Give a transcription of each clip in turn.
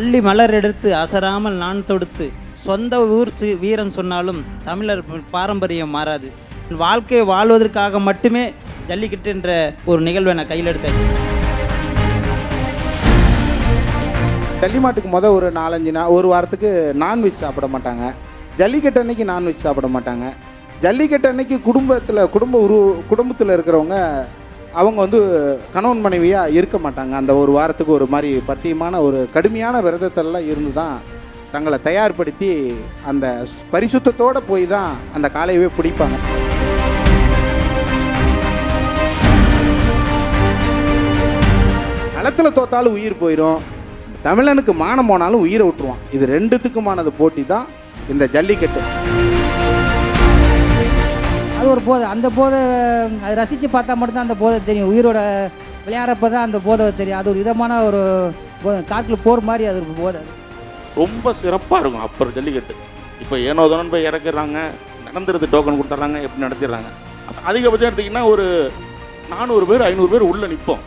அள்ளி மலர் எடுத்து அசராமல் நான் தொடுத்து சொந்த ஊர் சி- வீரம் சொன்னாலும் தமிழர் பாரம்பரியம் மாறாது. வாழ்க்கையை வாழ்வதற்காக மட்டுமே ஜல்லிக்கட்டு என்ற ஒரு நிகழ்வை நான் கையில் எடுத்தேன். ஜல்லிமாட்டுக்கு மொதல் ஒரு நாலஞ்சு நாள் ஒரு வாரத்துக்கு நான்வெஜ் சாப்பிட மாட்டாங்க. ஜல்லிக்கட்டு அன்னைக்கு நான்வெஜ் சாப்பிட மாட்டாங்க. ஜல்லிக்கட்டு அன்னைக்கு குடும்பத்தில் குடும்ப உரு குடும்பத்தில் இருக்கிறவங்க அவங்க வந்து கணவன் மனைவியாக இருக்க மாட்டாங்க. அந்த ஒரு வாரத்துக்கு ஒரு மாதிரி பத்தியமான ஒரு கடுமையான விரதத்தெல்லாம் இருந்து தான் தங்களை தயார்படுத்தி அந்த பரிசுத்தத்தோடு போய் தான் அந்த காலையவே பிடிப்பாங்க. களத்தில் தோத்தாலும் உயிர் போயிடும் தமிழனுக்கு மானம் போனாலும் உயிரை விட்டுருவான். இது ரெண்டுத்துக்குமானது போட்டி தான் இந்த ஜல்லிக்கட்டு. அது ஒரு போதை. அந்த போதை அது ரசித்து பார்த்தா மட்டும்தான் அந்த போதை தெரியும். உயிரோட விளையாடுறப்ப தான் அந்த போதை தெரியும். அது ஒரு விதமான ஒரு காட்டில் போர் மாதிரி அது ஒரு போதை. ரொம்ப சிறப்பாக இருக்கும். அப்புறம் ஜல்லிக்கட்டு. இப்போ ஏனோ தானு போய் இறக்குறாங்க. நடந்துருது டோக்கன் கொடுத்துட்றாங்க எப்படி நடத்திடுறாங்க? அதிகபட்சம் எடுத்திங்கன்னா ஒரு நானூறு பேர் ஐநூறு பேர் உள்ளே நிற்போம்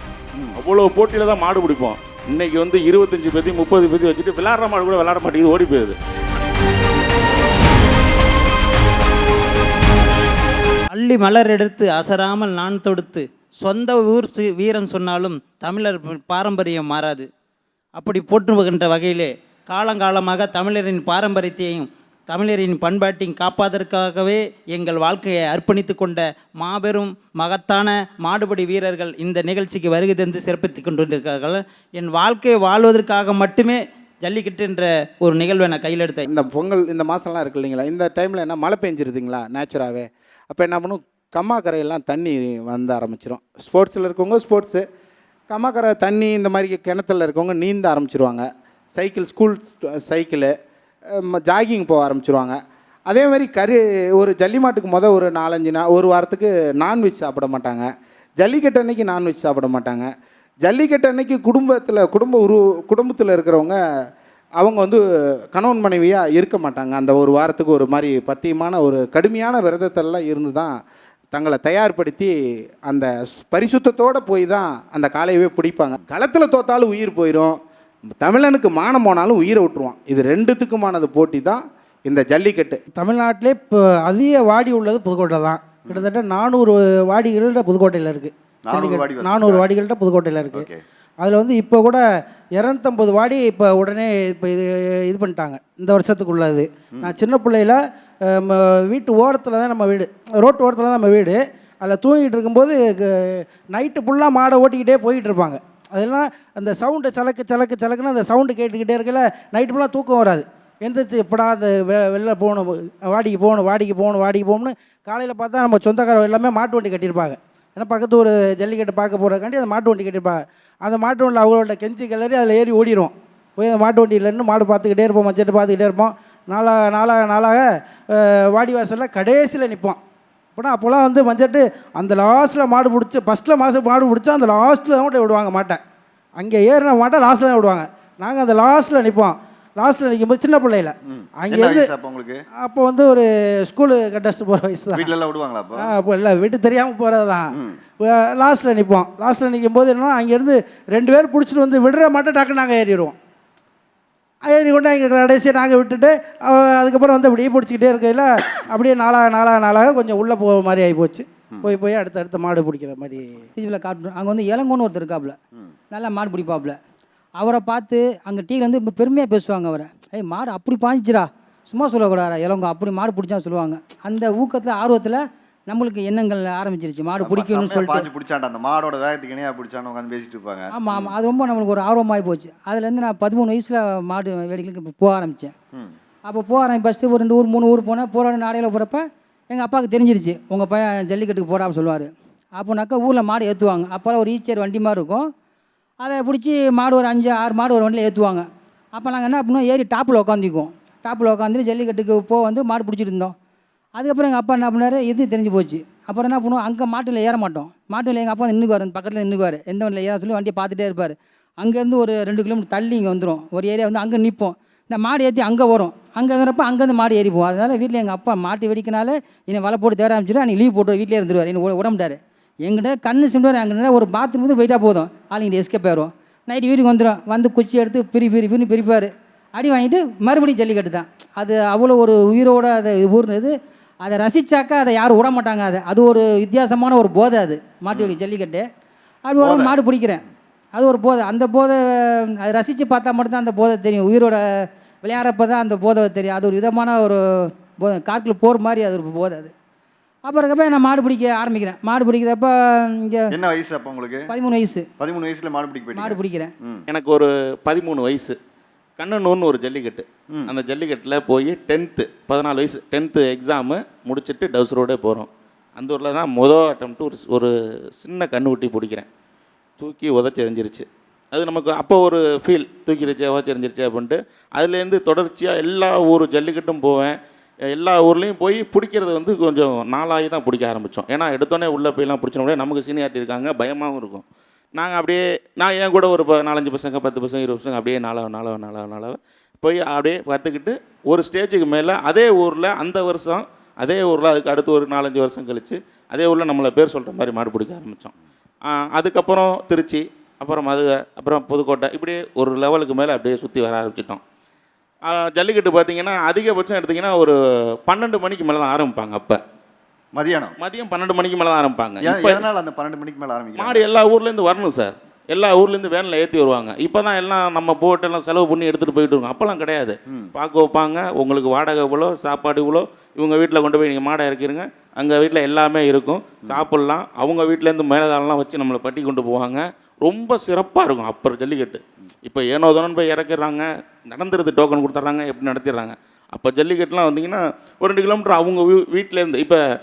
அவ்வளோ போட்டியில் தான் மாடு பிடிப்போம். இன்றைக்கி வந்து இருபத்தஞ்சி பேத்தி முப்பது பேர்த்தி வச்சுட்டு விளாட்ற மாடு கூட விளாட மாட்டேங்குது ஓடி போயிடுது அள்ளி மலர் எடுத்து அசராமல் நான் தொடுத்து சொந்த ஊர் வீரம் சொன்னாலும் தமிழர் பாரம்பரியம் மாறாது. அப்படி போற்றுகின்ற வகையிலே காலங்காலமாக தமிழரின் பாரம்பரியத்தையும் தமிழரின் பண்பாட்டையும் காப்பதற்காகவே எங்கள் வாழ்க்கையை அர்ப்பணித்து கொண்ட மாபெரும் மகத்தான மாடுபடி வீரர்கள் இந்த நிகழ்ச்சிக்கு வருகை தந்து சிறப்பித்து கொண்டிருக்கிறார்கள். என் வாழ்க்கையை வாழ்வதற்காக மட்டுமே ஜல்லிக்கட்டு என்ற ஒரு நிகழ்வை நான் கையில் எடுத்தேன். இந்த பொங்கல் இந்த மாதம்லாம் இருக்கு இல்லைங்களா? இந்த டைமில் என்ன மழை பெஞ்சிருதுங்களா? நேச்சுராகவே அப்போ என்ன பண்ணும்? கம்மாக்கரையெல்லாம் தண்ணி வந்து ஆரம்பிச்சிடும் ஸ்போர்ட்ஸில் இருக்கவங்க ஸ்போர்ட்ஸு. கம்மாக்கரை தண்ணி இந்த மாதிரி கிணத்துல இருக்கவங்க நீந்த ஆரம்பிச்சிருவாங்க. சைக்கிள் ஸ்கூல் சைக்கிளு ஜாகிங் போக ஆரம்பிச்சிருவாங்க. அதே மாதிரி கறி ஒரு ஜல்லிமாட்டுக்கு மொதல் ஒரு நாலஞ்சு நா ஒரு வாரத்துக்கு நான்வெஜ் சாப்பிட மாட்டாங்க. ஜல்லிக்கட்டு அன்னைக்கு நான்வெஜ் சாப்பிட மாட்டாங்க. ஜல்லிக்கட்டு அன்னைக்கு குடும்பத்தில் குடும்ப உரு குடும்பத்தில் இருக்கிறவங்க அவங்க வந்து கணவன் மனைவியாக இருக்க மாட்டாங்க. அந்த ஒரு வாரத்துக்கு ஒரு மாதிரி பத்தியமான ஒரு கடுமையான விரதத்தெல்லாம் இருந்து தான் தங்களை தயார்படுத்தி அந்த பரிசுத்தத்தோடு போய் தான் அந்த காலையவே பிடிப்பாங்க. களத்தில் தோத்தாலும் உயிர் போயிடும் தமிழனுக்கு மானம் போனாலும் உயிரை விட்டுருவான். இது ரெண்டுத்துக்குமானது போட்டி தான் இந்த ஜல்லிக்கட்டு. தமிழ்நாட்டிலே இப்போ அதிக வாடி உள்ளது புதுக்கோட்டை தான் கிட்டத்தட்ட நானூறு வாடிகள்ட புதுக்கோட்டையில் இருக்குது 400 வாடி வச்சிருக்கா? நானூறு வாடிகள்ட்ட புதுக்கோட்டையில் இருக்குது ஓகே. அதில் வந்து இப்போ கூட இரநூத்தம்பது வாடி இப்போ உடனே இப்போ இது இது பண்ணிட்டாங்க. இந்த வருஷத்துக்குள்ளது நான் சின்ன பிள்ளையில வீட்டு ஓரத்தில் தான் நம்ம வீடு. ரோட்டு ஓரத்தில் தான் நம்ம வீடு. அதில் தூங்கிட்டு இருக்கும்போது நைட்டு ஃபுல்லாக மாடை ஓட்டிக்கிட்டே போயிட்டு இருப்பாங்க. அதெல்லாம் அந்த சவுண்டு சலக்கு சலக்கு சலக்குன்னு அந்த சவுண்டு கேட்டுக்கிட்டே இருக்கல நைட்டு ஃபுல்லாக தூக்கம் வராது. எந்திரிச்சு எப்படா அந்த வெ வெளில போகணும் வாடிக்கு போகணும் வாடிக்கு போகணும் வாடிக்கு போகணும்னு காலையில் பார்த்தா நம்ம சொந்தக்காரர் எல்லாமே மாட்டு வண்டி கட்டியிருப்பாங்க. ஏன்னா பக்கத்து ஒரு ஜல்லிக்கட்டு பார்க்க போகிறக்காண்டி அந்த மாட்டு வண்டி கட்டியிருப்பாங்க அந்த மாட்டு வண்டியில் அவங்களோட கெஞ்சி கிளறி அதில் ஏறி ஓடிடும் போய் அந்த மாட்டு வண்டியில் நின்று மாடு பார்த்துக்கிட்டே இருப்போம் மச்சட்டு பார்த்துக்கிட்டே இருப்போம். நாளாக நாளாக நாளாக வாடி வாசலில் கடைசியில் நிற்போம் அப்படின்னா அப்போல்லாம் வந்து மஞ்சட்டு அந்த லாஸ்ட்டில் மாடு பிடிச்சி ஃபஸ்ட்டில் மாதம் மாடு பிடிச்சா அந்த லாஸ்ட்டில் தான் கூட விடுவாங்க மாட்டேன் அங்கே ஏறின மாட்டை லாஸ்ட்டில் தான் விடுவாங்க. நாங்கள் அந்த லாஸ்ட்டில் நிற்போம் லாஸ்ட்டில் நிற்கும்போது சின்ன பிள்ளையில. அங்கே அப்போ உங்களுக்கு? அப்போ வந்து ஒரு ஸ்கூலு கட்டஸ்ட்டு போகிற வயசு தான். வீட்ல எல்லாம் விடுவாங்களா அப்போ? இல்லை வீட்டு தெரியாமல் போகிறது தான். லாஸ்ட்டில் நிற்போம் லாஸ்ட்டில் நிற்கும் போது என்னன்னா அங்கேருந்து ரெண்டு பேர் பிடிச்சிட்டு வந்து விடுற மாட்டோம் டக்கு நாங்கள் ஏறிடுவோம். ஏறி கொண்டு எங்கள் கடைசியை நாங்கள் விட்டுட்டு அதுக்கப்புறம் வந்து அப்படியே பிடிச்சிக்கிட்டே இருக்கையில் அப்படியே நாளாக நாளாக நாளாக கொஞ்சம் உள்ளே போகிற மாதிரி ஆகி போச்சு. போய் போய் அடுத்த அடுத்த மாடு பிடிக்கிற மாதிரி. காட்டணும் அங்கே வந்து இளங்கோன்னு ஒருத்தர் இருக்காப்புல. நல்லா மாடு பிடிப்பாப்புல. அவரை பார்த்து அங்கே டீயில் வந்து பெருமையாக பேசுவாங்க அவரை. ஏய் மாடு அப்படி பாஞ்சிச்சிடா. சும்மா சொல்லக்கூடாதா இளங்கோ. அப்படி மாடு பிடிச்சா சொல்லுவாங்க. அந்த ஊக்கத்தில் ஆர்வத்தில் நம்மளுக்கு எண்ணங்கள் ஆரம்பிச்சிருச்சு. மாடு பிடிக்கணும்னு சொல்லிட்டு. பாஞ்சு பிடிச்சான்டா. அந்த மாடோட வேகத்துக்கு இணையா பிடிச்சான்னு உட்காந்து பேசிட்டு இருப்பாங்க. ஆமாம் ஆமாம் அது ரொம்ப நம்மளுக்கு ஒரு ஆர்வமாகி போச்சு. அதுலேருந்து நான் பதிமூணு வயசில் மாடு வேடிக்கைக்கு போக ஆரம்பித்தேன். அப்போ போக ஆரம்பி ஃபஸ்ட்டு ஒரு ரெண்டு ஊர் மூணு ஊர் போனேன். போராட நாடையில் போகிறப்ப எங்கள் அப்பாவுக்கு தெரிஞ்சிருச்சு. உங்கள் பையன் ஜல்லிக்கட்டுக்கு போடான்னு சொல்லுவார். அப்போனாக்கா ஊரில் மாடு ஏற்றுவாங்க அப்போல்லாம் ஒரு ஈச்சர் வண்டி மாதிரி இருக்கும். அதை பிடிச்சி மாடு ஒரு அஞ்சு ஆறு மாடு ஒரு வண்டியில் ஏற்றுவாங்க அப்போ நாங்கள் என்ன பண்ணுவோம்? ஏறி டாப்பில் உட்காந்துக்குவோம் டாப்பில் உட்காந்து ஜல்லிக்கட்டுக்கு போக வந்து மாடு பிடிச்சிட்டு இருந்தோம். அதுக்கப்புறம் எங்கள் அப்பா என்ன பண்ணார்? இது தெரிஞ்சு போச்சு. அப்புறம் என்ன பண்ணுவோம்? அங்கே மாட்டில் ஏற மாட்டோம். மாட்டில் எங்கள் அப்பா நின்றுக்குவார் பக்கத்தில் நின்றுக்குவார் எந்த வண்டியில் ஏற சொல்லி வண்டியை பார்த்துட்டே இருப்பார். அங்கேருந்து ஒரு ரெண்டு கிலோமீட்டர் தள்ளி இங்கே வந்துடும் ஒரு ஏரியா வந்து அங்கே நிற்போம் இந்த மாடு ஏற்றி அங்கே வரும். அங்கே வரப்போ அங்கேருந்து மாடு ஏறி போவோம். அதனால் வீட்டில் எங்கள் அப்பா மாட்டு வெடிக்கனால என்னை வலை போட்டு தேட ஆரம்பிச்சிட்டு அன்றைக்கி லீவ் போட்டு வீட்டிலே இருந்துருவார். என்னை உடம்புட்டார். எங்கிட்ட கண்ணு சிண்டுவார் அங்கே ஒரு பாத்ரூம் வந்து போயிட்டா போதும். ஆள் இங்கே எஸ்கேப் ஆயிரும். நைட்டு வீட்டுக்கு வந்துடும் வந்து குச்சி எடுத்து பிரி பிரி பிரி பிரிப்பார். அடி வாங்கிட்டு மறுபடியும் ஜல்லிக்கட்டு தான். அது அவ்வளோ ஒரு உயிரோட அதை ஊர்னது. அதை ரசிச்சாக்கா அதை யாரும் விட மாட்டாங்க அதை. அது ஒரு வித்தியாசமான ஒரு போதை அது. மாட்டு ஜல்லிக்கட்டு. அது ஒரு மாடு பிடிக்கிறேன். அது ஒரு போதை. அந்த போதை அதை ரசித்து பார்த்தா மட்டும்தான் அந்த போதை தெரியும். உயிரோட விளையாடுறப்ப தான் அந்த போதை தெரியும். அது ஒரு விதமான ஒரு போதை. காட்டில் போர் மாதிரி அது ஒரு போதை அது. அப்புறக்கப்ப நான் மாடு பிடிக்க ஆரம்பிக்கிறேன். மாடு பிடிக்கிறப்ப இங்கே என்ன வயசு அப்போ உங்களுக்கு? பதிமூணு வயசு. பதிமூணு வயசுல மாடு பிடிக்க மாடு போயிட்டீங்க பிடிக்கிறேன் எனக்கு ஒரு பதிமூணு வயசு. கண்ணனூர்னு ஒரு ஜல்லிக்கட்டு. அந்த ஜல்லிக்கட்டில் போய் டென்த்து பதினாலு வயசு டென்த்து எக்ஸாமு முடிச்சுட்டு டவுஸ் ரோடே போகிறோம் அந்த ஊரில் தான் மொதல் அட்டம் ஒரு ஒரு சின்ன கண்ணுக்குட்டி பிடிக்கிறேன். தூக்கி உதச்சி எறிஞ்சிருச்சு. அது நமக்கு அப்போ ஒரு ஃபீல் தூக்கிருச்சு உதச்சி எறிஞ்சிருச்சு அப்படின்ட்டு. அதுலேருந்து தொடர்ச்சியாக எல்லா ஊர் ஜல்லிக்கட்டும் போவேன். எல்லா ஊர்லேயும் போய் பிடிக்கிறது வந்து கொஞ்சம் நாளாகி தான் பிடிக்க ஆரம்பித்தோம் ஏன்னா எடுத்தோடனே உள்ளே போய்லாம் பிடிச்சோம்னா நமக்கு சீனியாரிட்டி இருக்காங்க பயமாகவும் இருக்கும். நாங்கள் அப்படியே நான் என் கூட ஒரு ப- நாலஞ்சு பசங்க பத்து பசங்க இருபது பசங்க அப்படியே நாளாக நாளாக நாளாக நாளாக போய் அப்படியே கற்றுக்கிட்டு ஒரு ஸ்டேஜுக்கு மேலே அதே ஊரில் அந்த வருஷம் அதே ஊரில் அதுக்கு அடுத்து ஒரு நாலஞ்சு வருஷம் கழித்து அதே ஊரில் நம்மளை பேர் சொல்கிற மாதிரி மாடு பிடிக்க ஆரம்பித்தோம் அதுக்கப்புறம் திருச்சி அப்புறம் மதுரை அப்புறம் புதுக்கோட்டை இப்படியே ஒரு லெவலுக்கு மேலே அப்படியே சுற்றி வர ஆரம்பிச்சிட்டோம். ஜல்லிக்கட்டு பார்த்தீங்கன்னா அதிகபட்சம் எடுத்திங்கன்னா ஒரு பன்னெண்டு மணிக்கு மேலே தான் ஆரம்பிப்பாங்க அப்போ. மதியானம்? மதியம் பன்னெண்டு மணிக்கு மேலே தான் ஆரம்பிப்பாங்க இப்போ எதனால அந்த பன்னெண்டு மணிக்கு மேல ஆரம்பிக்கலாம் மாடு எல்லா ஊர்லேருந்து வரணும் சார். எல்லா ஊர்லேருந்து வேனில் ஏற்றி வருவாங்க. இப்போ தான் எல்லாம் நம்ம போட்டு எல்லாம் செலவு பண்ணி எடுத்துகிட்டு போயிட்டு இருக்கோம். அப்போல்லாம் கிடையாது. பார்க்க வைப்பாங்க. உங்களுக்கு வாடகை இவ்வளோ சாப்பாடு இவ்வளோ. இவங்க வீட்டில் கொண்டு போய் நீங்கள் மாடை இறக்கிருங்க. அங்கே வீட்டில் எல்லாமே இருக்கும். சாப்பிட்லாம். அவங்க வீட்டிலேருந்து மேலதாளெலாம் வச்சு நம்மளை பட்டி கொண்டு போவாங்க. ரொம்ப சிறப்பாக இருக்கும். அப்புறம் ஜல்லிக்கட்டு. இப்போ ஏனோ தானோன்னு போய் இறக்குறாங்க. நடந்துருது டோக்கன் கொடுத்துட்றாங்க எப்படி நடத்திடுறாங்க. அப்போ ஜல்லிக்கட்டுலாம் வந்தீங்கன்னா ஒரு ரெண்டு கிலோமீட்டர் அவங்க வீ- வீட்டிலேருந்து இப்போ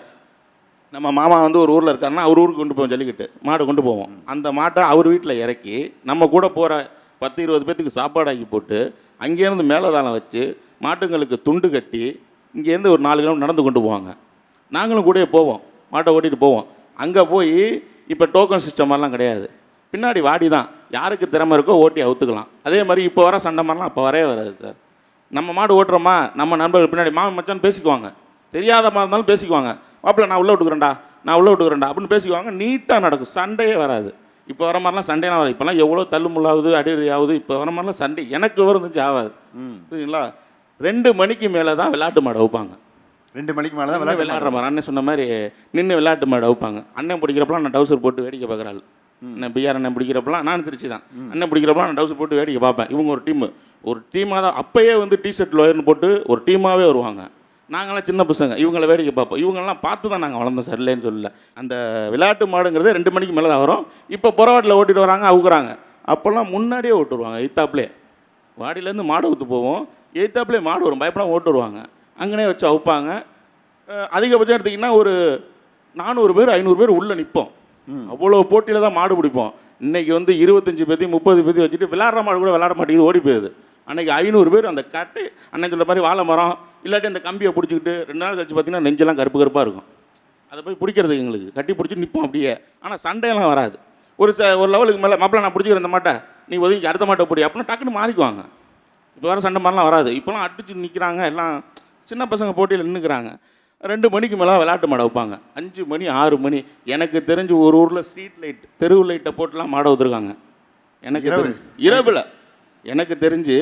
நம்ம மாமா வந்து ஒரு ஊரில் இருக்காருன்னா அவர் ஊருக்கு கொண்டு போவோம் ஜல்லிக்கட்டு. மாடு கொண்டு போவோம். அந்த மாட்டை அவர் வீட்டில் இறக்கி நம்ம கூட போகிற பத்து இருபது பேத்துக்கு சாப்பாடாக்கி போட்டு அங்கேருந்து மேலதாளம் வச்சு மாட்டுங்களுக்கு துண்டு கட்டி இங்கேருந்து ஒரு நாலு கிலோமீட்டர் நடந்து கொண்டு போவாங்க. நாங்களும் கூட போவோம். மாட்டை ஓட்டிகிட்டு போவோம். அங்கே போய் இப்போ டோக்கன் சிஸ்டம் மாதிரிலாம் கிடையாது. பின்னாடி வாடி தான் யாருக்கு திறமை இருக்கோ ஓட்டி அவுத்துக்கலாம். அதே மாதிரி இப்போ வர சண்டை மாதிரிலாம் அப்போ வரவே வராது சார். நம்ம மாடு ஓட்டுறோமா? நம்ம நண்பர்கள் பின்னாடி மாமன் மச்சான் பேசிக்குவாங்க. தெரியாத மாதிரி இருந்தாலும் பேசிக்குவாங்க. மாப்பிள்ள நான் உள்ளே விட்டுக்கிறேன்டா. நான் உள்ளே விட்டுக்கிறேன்டா. அப்படின்னு பேசிக்குவாங்க. நீட்டாக நடக்கும். சண்டையே வராது. இப்போ வர மாதிரிலாம் சண்டையெல்லாம் வராது. இப்போலாம் எவ்வளோ தள்ளுமுள்ளாகுது அடி ஆகுது இப்போ வர மாதிரிலாம் சண்டை எனக்கு வருந்துச்சு ஆகாது. ம். புரியுங்களா ரெண்டு மணிக்கு மேலே தான் விளையாட்டு மாடு வைப்பாங்க ரெண்டு மணிக்கு மேல தான் விளையாடுற மாதிரி அண்ணன் சொன்ன மாதிரி நின்று விளையாட்டு மாடு வைப்பாங்க அண்ணன் பிடிக்கிறப்பலாம் நான் டவுசர் போட்டு வேடிக்கை பார்க்குறாள் அண்ணன் பிஆர் அண்ணன் பிடிக்கிறப்பலாம் நான் திருச்சி தான் அண்ணன் பிடிக்கிறப்பலாம் நான் டவுசர் போட்டு வேடிக்கை பார்ப்பேன். இவங்க ஒரு டீம் ஒரு டீமாக தான் அப்பயே வந்து டிஷர்ட் லோயர்னு போட்டு ஒரு டீமாகவே வருவாங்க. நாங்களாம் சின்ன பசங்க. இவங்கள வேடிக்கை பார்ப்போம். இவங்கெல்லாம் பார்த்து தான் நாங்கள் வளர்ந்தோம் சார். இல்லைன்னு சொல்லல. அந்த விளையாட்டு மாடுங்கிறது ரெண்டு மணிக்கு மேலே தான் வரும். இப்போ புறவாட்டில் ஓட்டிட்டு வராங்க அவுக்குறாங்க. அப்போல்லாம் முன்னாடியே ஓட்டுருவாங்க எய்த்தாப்லே வாடியிலேருந்து மாடு ஊற்று போவோம். எய்த்தாப்லேயே மாடு வரும். பயப்படாம ஓட்டு வருவாங்க. அங்கனே வச்சு அவுப்பாங்க. அதிகபட்சம் எடுத்திங்கன்னா ஒரு நானூறு பேர் ஐநூறு பேர் உள்ளே நிற்போம் அவ்வளோ போட்டியில் தான் மாடு பிடிப்போம். இன்றைக்கி வந்து இருபத்தஞ்சி பேத்தி முப்பது பேத்தி வச்சுட்டு விளாட்ற மாடு கூட விளாட மாட்டேங்குது ஓடி போயிடுது அன்னைக்கு ஐநூறு பேர் அந்த கட்டு அன்னைக்கு சொல்கிற மாதிரி வாழை மரம் இல்லாட்டி அந்த கம்பியை பிடிச்சிக்கிட்டு ரெண்டு நாள் கழிச்சு பார்த்தீங்கன்னா நெஞ்செல்லாம் கருப்பு கருப்பாக இருக்கும். அதை போய் பிடிக்கிறது எங்களுக்கு. கட்டி பிடிச்சி நிற்போம் அப்படியே. ஆனால் சண்டையெல்லாம் வராது. ஒரு ச ஒரு லெவலுக்கு மேலே மாப்பிள்ள நான் பிடிச்சிக்கிறேன் இந்த மாட்டை. நீ ஒதுக்கி அடுத்த மாட்டை பிடி. அப்படின்னா டக்குன்னு மாறிக்குவாங்க. இப்போ வர சண்டை மாதிரிலாம் வராது. இப்போலாம் அடிச்சு நிற்கிறாங்க எல்லாம் சின்ன பசங்க போட்டியில் நின்றுக்கிறாங்க ரெண்டு மணிக்கு மேலே விளையாட்டு மாடை வைப்பாங்க. அஞ்சு மணி ஆறு மணி. எனக்கு தெரிஞ்சு ஒரு ஊரில் ஸ்ட்ரீட் லைட் தெருவு லைட்டை போட்டுலாம் மாடை ஊற்றுருக்காங்க எனக்கு இரவு? தெரிஞ்சு இரவில். எனக்கு தெரிஞ்சு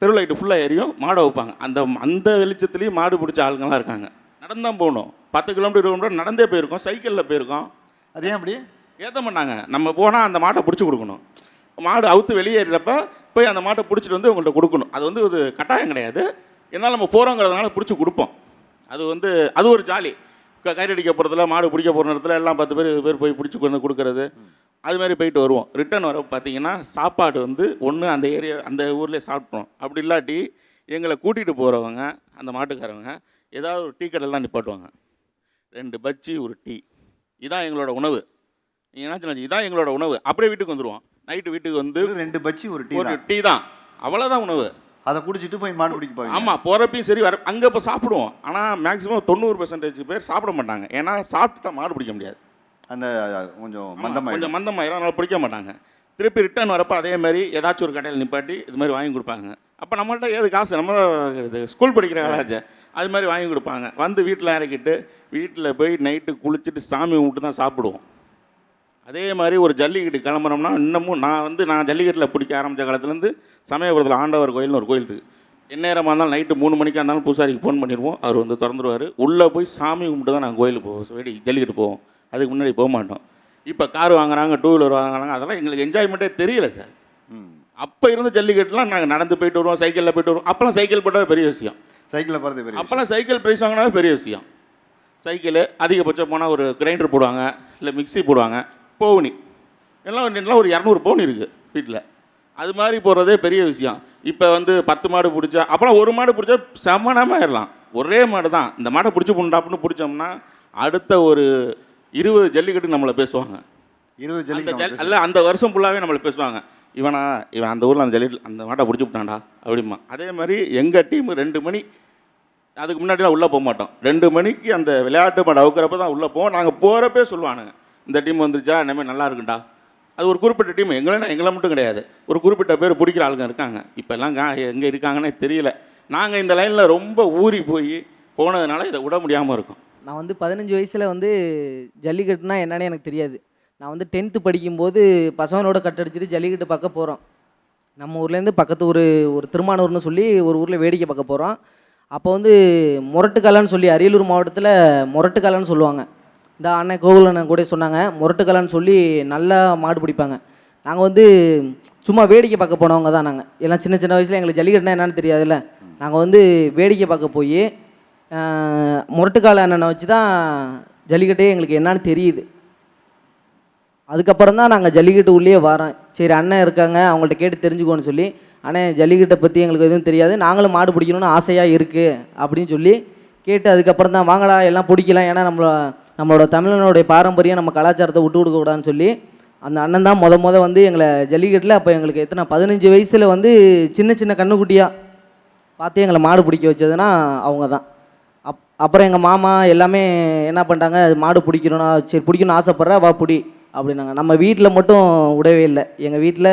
தெரு லைட்டு ஃபுல்லாக எரியும் மாடை வைப்பாங்க. அந்த அந்த வெளிச்சத்துலேயும் மாடு பிடிச்ச ஆளுங்கலாம் இருக்காங்க. நடந்தான் போகணும். பத்து கிலோமீட்டர் கிலோமீட்டர் நடந்தே போயிருக்கோம் சைக்கிளில் போயிருக்கோம். அது அப்படி? ஏற்ற மாட்டாங்க. நம்ம போனால் அந்த மாட்டை பிடிச்சி கொடுக்கணும். மாடு அவுத்து வெளியேறப்ப போய் அந்த மாட்டை பிடிச்சிட்டு வந்து உங்கள்கிட்ட கொடுக்கணும். அது வந்து ஒரு கட்டாயம் கிடையாது. என்னால் நம்ம போகிறோங்கிறதுனால பிடிச்சி கொடுப்போம். அது வந்து அது ஒரு ஜாலி. கயிறு அடிக்க போகிறதுல மாடு பிடிக்க போகிற இடத்துல எல்லாம் பத்து பேர் பேர் போய் பிடிச்சி கொண்டு கொடுக்கறது. அது மாதிரி போயிட்டு வருவோம். ரிட்டர்ன் வர பார்த்தீங்கன்னா சாப்பாடு வந்து ஒன்று அந்த ஏரியா அந்த ஊர்லேயே சாப்பிட்றோம். அப்படி இல்லாட்டி எங்களை கூட்டிகிட்டு போகிறவங்க அந்த மாட்டுக்காரவங்க ஏதாவது ஒரு டீ கடையில் தான் நிப்பாட்டுவாங்க. ரெண்டு பஜ்ஜி ஒரு டீ. இதான் எங்களோட உணவு. சொன்னாச்சு இதான் எங்களோட உணவு. அப்படியே வீட்டுக்கு வந்துடுவோம் நைட்டு வீட்டுக்கு வந்து ரெண்டு பச்சி ஒரு டீ ஒரு டீ தான். அவ்வளோதான் உணவு. அதை குடிச்சிட்டு போய் மாடு பிடிக்க போவீங்க. ஆமாம் போகிறப்பையும் சரி வர அங்கே இப்போ சாப்பிடுவோம். ஆனால் மேக்ஸிமம் தொண்ணூறு பெர்சன்டேஜ் பேர் சாப்பிட மாட்டாங்க. ஏன்னா சாப்பிட்டுட்டா மாடு பிடிக்க முடியாது. அந்த கொஞ்சம் ஆமா, மந்தமாயிடும். கொஞ்சம் மந்தமாயிரும் அதனால பிடிக்க மாட்டாங்க. திருப்பி ரிட்டர்ன் வரப்போ அதே மாதிரி ஏதாச்சும் ஒரு கடையில் நிப்பாட்டி இது மாதிரி வாங்கி கொடுப்பாங்க. அப்போ நம்மள்ட்ட ஏது காசு? நம்ம இது ஸ்கூல் படிக்கிற காலேஜ் அது மாதிரி வாங்கி கொடுப்பாங்க. வந்து வீட்டில் இறக்கிட்டு வீட்டில் போய் நைட்டு குளிச்சுட்டு சாமி கும்பிட்டு தான் சாப்பிடுவோம். அதே மாதிரி ஒரு ஜல்லிக்கட்டு கிளம்புறோம்னா இன்னமும் நான் வந்து நான் ஜல்லிக்கட்டில் பிடிக்க ஆரம்பித்த காலத்துலேருந்து சமயபுரத்தில் ஆண்டவர் கோயில்னு ஒரு கோயில் இருக்குது எந்நேரமாக இருந்தாலும் நைட்டு மூணு மணிக்காக இருந்தாலும் பூசாரிக்கு ஃபோன் பண்ணிடுவோம். அவர் வந்து திறந்துருவார். உள்ளே போய் சாமி கும்பிட்டு தான் நாங்கள் கோயிலுக்கு போவோம் வெடி ஜல்லிக்கட்டு போவோம். அதுக்கு முன்னாடி போக மாட்டோம். இப்போ கார் வாங்குறாங்க டூ வீலர் வாங்குறாங்க அதெல்லாம் எங்களுக்கு என்ஜாய்மெண்ட்டே தெரியல சார் அப்போ இருந்த ஜல்லிக்கட்டுலாம் நாங்கள் நடந்து போயிட்டு வருவோம் சைக்கிளில் போயிட்டு வருவோம். அப்போலாம் சைக்கிள் போட்டால் பெரிய விஷயம். சைக்கிளில் போகிறது பெரிய விஷயம். அப்போல்லாம் சைக்கிள் ப்ரைஸ் வாங்கினாவே பெரிய விஷயம். சைக்கிள் அதிகபட்சம் போனால் ஒரு கிரைண்டர் போடுவாங்க இல்லை மிக்ஸி போடுவாங்க. பவுனி. எல்லாம் எல்லாம் ஒரு இரநூறு பவுன் இருக்குது வீட்டில் அது மாதிரி போடுறதே பெரிய விஷயம். இப்போ வந்து பத்து மாடு பிடிச்சா அப்புறம் ஒரு மாடு பிடிச்சா செம்மனமாக ஆயிடலாம் ஒரே மாடு தான் இந்த மாடை பிடிச்சி புண்டாப்புன்னு பிடிச்சோம்னா அடுத்த ஒரு இருபது ஜல்லிக்கட்டு நம்மளை பேசுவாங்க. இருபது அந்த ஜல்லிக்கட்டு ஜல் அல்ல அந்த வருஷம் ஃபுல்லாகவே நம்மளை பேசுவாங்க. இவனா இவன் அந்த ஊரில் அந்த ஜல்லிக்கட்டு அந்த மாட்டை பிடிச்சி விட்டான்டா அப்படிமா அதே மாதிரி எங்கள் டீம் ரெண்டு மணி அதுக்கு முன்னாடிலாம் உள்ளே போக மாட்டோம். ரெண்டு மணிக்கு அந்த விளையாட்டு மாடு அவுக்கிறப்ப தான் உள்ளே போவோம். நாங்கள் போகிறப்பே சொல்லுவானுங்க. இந்த டீம் வந்துருச்சா? இனிமேல் நல்லா இருக்குண்டா அது ஒரு குறிப்பிட்ட டீம் எங்களை எங்களை மட்டும் கிடையாது. ஒரு குறிப்பிட்ட பேர் பிடிக்கிற ஆளுங்க இருக்காங்க. இப்போல்லாம் கா எங்கே இருக்காங்கன்னே தெரியல. நாங்கள் இந்த லைனில் ரொம்ப ஊறி போய் போனதுனால இதை விட முடியாமல் இருக்கும். நான் வந்து பதினஞ்சு வயசில் வந்து ஜல்லிக்கட்டுனா என்னன்னு எனக்கு தெரியாது. நான் வந்து டென்த்து படிக்கும்போது பசங்களோட கட்டடிச்சிட்டு ஜல்லிக்கட்டு பார்க்க போகிறோம் நம்ம ஊர்லேருந்து பக்கத்து ஊர் ஒரு திருமானூர்னு சொல்லி ஒரு ஊரில் வேடிக்கை பார்க்க போகிறோம் அப்போ வந்து முரட்டுக்கலான்னு சொல்லி அரியலூர் மாவட்டத்தில் முரட்டுக்கலான்னு சொல்லுவாங்க. இந்த அண்ணன் கோகுலண்ணன் கூட சொன்னாங்க முரட்டுக்கலான்னு சொல்லி நல்லா மாடு பிடிப்பாங்க. நாங்கள் வந்து சும்மா வேடிக்கை பார்க்க போனவங்க தான் நாங்கள் எல்லாம் சின்ன சின்ன வயசில் எங்களுக்கு ஜல்லிக்கட்டுனா என்னன்னு தெரியாதுல்ல. நாங்கள் வந்து வேடிக்கை பார்க்க போய் முரட்டுக்கால அண்ணனை வச்சு தான் ஜல்லிக்கட்டே எங்களுக்கு என்னன்னு தெரியுது. அதுக்கப்புறம் தான் நாங்கள் ஜல்லிக்கட்டு உள்ளே வரோம். சரி அண்ணன் இருக்காங்க அவங்கள்ட்ட கேட்டு தெரிஞ்சுக்கோன்னு சொல்லி அண்ணே ஜல்லிக்கட்டை பற்றி எங்களுக்கு எதுவும் தெரியாது நாங்களும் மாடு பிடிக்கணும்னு ஆசையாக இருக்குது அப்படின்னு சொல்லி கேட்டு அதுக்கப்புறம் தான் வாங்கடா எல்லாம் பிடிக்கலாம் ஏன்னா நம்மள நம்மளோட தமிழனுடைய பாரம்பரியம் நம்ம கலாச்சாரத்தை விட்டு கொடுக்கக்கூடாதுன்னு சொல்லி அந்த அண்ணன் தான் முத முத வந்து எங்களை ஜல்லிக்கட்டில் அப்போ எங்களுக்கு எத்தனை பதினஞ்சு வயசில் வந்து சின்ன சின்ன கண்ணுக்குட்டியாக பார்த்து எங்களை மாடு பிடிக்க வச்சதுன்னா அவங்க தான். அப் அப்புறம் எங்கள் மாமா எல்லாமே என்ன பண்ணிட்டாங்க மாடு பிடிக்கணும்னா சரி பிடிக்கணும்னு ஆசைப்பட்றா வா பிடி அப்படின்னாங்க. நம்ம வீட்டில் மட்டும் விடவே இல்லை. எங்கள் வீட்டில்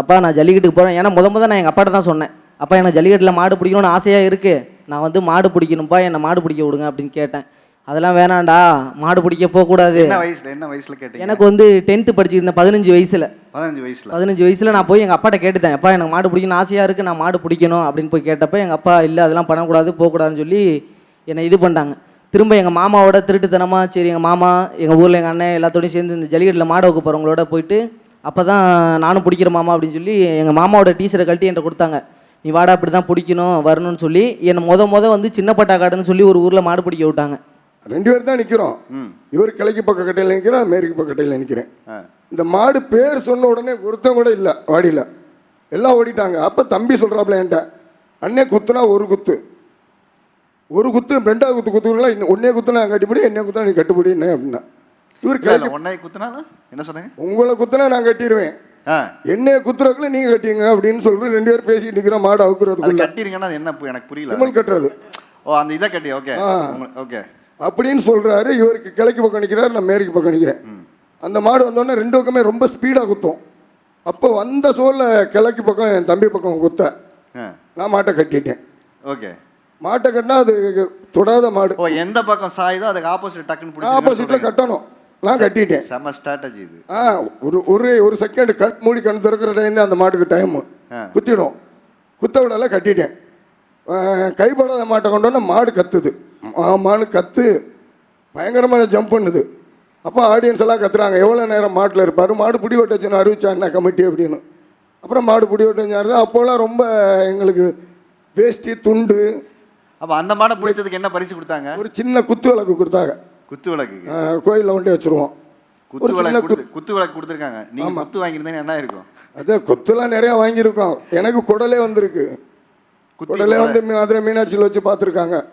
அப்பா நான் ஜல்லிக்கட்டுக்கு போகிறேன் ஏன்னா முத முத நான் எங்கள் அப்பாட்ட தான் சொன்னேன். அப்பா எனக்கு ஜல்லிக்கட்டில் மாடு பிடிக்கணும்னு ஆசையாக இருக்குது நான் வந்து மாடு பிடிக்கணும்ப்பா என்னை மாடு பிடிக்க விடுங்க அப்படின்னு கேட்டேன். அதெல்லாம் வேணாம்டா மாடு பிடிக்க போகக்கூடாது. என்ன வயசுல என்ன வயசுல கேட்டீங்க? எனக்கு வந்து டென்த்து படிச்சிருந்தேன் பதினஞ்சு வயசில். பதினஞ்சு வயசுல. பதினஞ்சு வயசில் நான் போய் எங்கள் அப்பாட்ட கேட்டுட்டேன் அப்பா எனக்கு மாடு பிடிக்கணும் ஆசையாக இருக்குது நான் மாடு பிடிக்கணும் அப்படின்னு போய் கேட்டப்ப எங்கள் அப்பா இல்லை அதெல்லாம் பண்ணக்கூடாது போகக்கூடாதுன்னு சொல்லி என்னை இது பண்ணிட்டாங்க. திரும்ப எங்கள் மாமாவோட திருட்டுத்தனமாக சரி எங்கள் மாமா எங்கள் ஊரில் எங்கள் அண்ணன் எல்லாத்தோடையும் சேர்ந்து இந்த ஜல்லிக்கட்டில் மாடு வைக்க போகிறவங்களோட போயிட்டு அப்போ தான் நானும் பிடிக்கிற மாமா அப்படின்னு சொல்லி எங்கள் மாமாவோட டீச்சரை கழட்டி என்கிட்ட கொடுத்தாங்க. நீ வாடா அப்படி தான் பிடிக்கணும் வரணும்னு சொல்லி என்னை முத முத வந்து சின்ன பட்டாக்காடுன்னு சொல்லி ஒரு ஊரில் மாடு பிடிக்க விட்டாங்க. ரெண்டு பேர் தான் நிற்கிறோம் இவர் கிழக்கு பக்க கட்டையில் நிற்கிறேன் மேற்கு பக்க கட்டையில் நிற்கிறேன் இந்த மாடு பேர் சொன்ன உடனே ஒருத்தன் கூட இல்லை வாடியில் எல்லாம் ஓடிட்டாங்க. அப்போ தம்பி சொல்கிறாப்புல என்கிட்ட அண்ணே குத்துனா ஒரு குத்து. ஒரு குத்து ரெண்டாவது குத்து குத்துக்கலாம் இன்னும் ஒன்னே குத்துனா கட்டிப்பிடி என்னே குத்துனா நீ கட்டுப்பிடி என்ன? அப்படின்னா. இவர் கிழக்கு ஒன்னே குத்துனாலும் என்ன? சொன்னீங்க? உங்களை குத்துனா நான் கட்டிடுவேன் என்னைய குத்துறதுக்குள்ள நீங்கள் கட்டிங்க அப்படின்னு சொல்லிட்டு ரெண்டு பேரும் பேசிட்டு நிற்கிறோம் மாடு அவுக்குறதுக்குள்ள. கட்டிருங்கன்னா என்ன எனக்கு புரியல. கட்டுறது. ஓ அந்த இதை கட்டி ஓகே. ஓகே. அப்படின்னு சொல்றாரு. இவருக்கு கிழக்கு பக்கம் நிற்கிறாரு நான் மேற்கு பக்கம் நிற்கிறேன் அந்த மாடு வந்தோடனே ரெண்டு பக்கமே ரொம்ப ஸ்பீடாக குத்தும். அப்போ வந்த சோல்ல கிழக்கு பக்கம் என் தம்பி பக்கம் குத்த. நான் மாட்டை கட்டிட்டேன். ஓகே. மாட்டை கட்டினா அது தொடாத மாடு. ஓ எந்த பக்கம் சாயுதோ அதுக்கு ஆப்போசிட் டக்குன்னு ஆப்போசிட்டில் கட்டணும். நான் கட்டிட்டேன். செம்ம ஸ்ட்ராட்டஜி இது. ஆ ஒரு ஒரு ஒரு செகண்ட் கண் மூடி கண் திறக்கிற டைம் அந்த மாட்டுக்கு டைமு. குத்திடும். குத்த விடல கட்டிட்டேன். கைப்படாத மாட்டை கொண்டோன்னா மாடு கத்துது. ஆமான்னு கத்து. பயங்கரமான ஜம்ப் பண்ணுது. அப்போ ஆடியன்ஸ் எல்லாம் கத்துறாங்க. எவ்வளோ நேரம் மாட்டில் இருப்பார்? மாடு பிடி வெட்ட வச்சுன்னு அறிவிச்சா என்ன கமிட்டி அப்படின்னு. அப்புறம் மாடு பிடி வெட்ட வச்சாரு அப்போல்லாம் ரொம்ப எங்களுக்கு வேஷ்டி துண்டு. அப்ப அந்த மாடை பிடிச்சதுக்கு என்ன பரிசு கொடுத்தாங்க? ஒரு சின்ன குத்து விளக்கு கொடுத்தாங்க. குத்து விளக்கு. கோயிலில் கொண்டு வச்சுருவோம். குத்து சின்ன விளக்கு குத்து விளக்கு கொடுத்துருக்காங்க. நீங்க ஆமா. குத்து வாங்கியிருந்தீங்கன்னா என்ன இருக்கும்? அதே கொத்துலாம் நிறையா வாங்கியிருக்கோம். எனக்கு குடலே வந்திருக்கு. குடலே. வந்து மதுரை மீனாட்சியில் வச்சு பார்த்துருக்காங்க.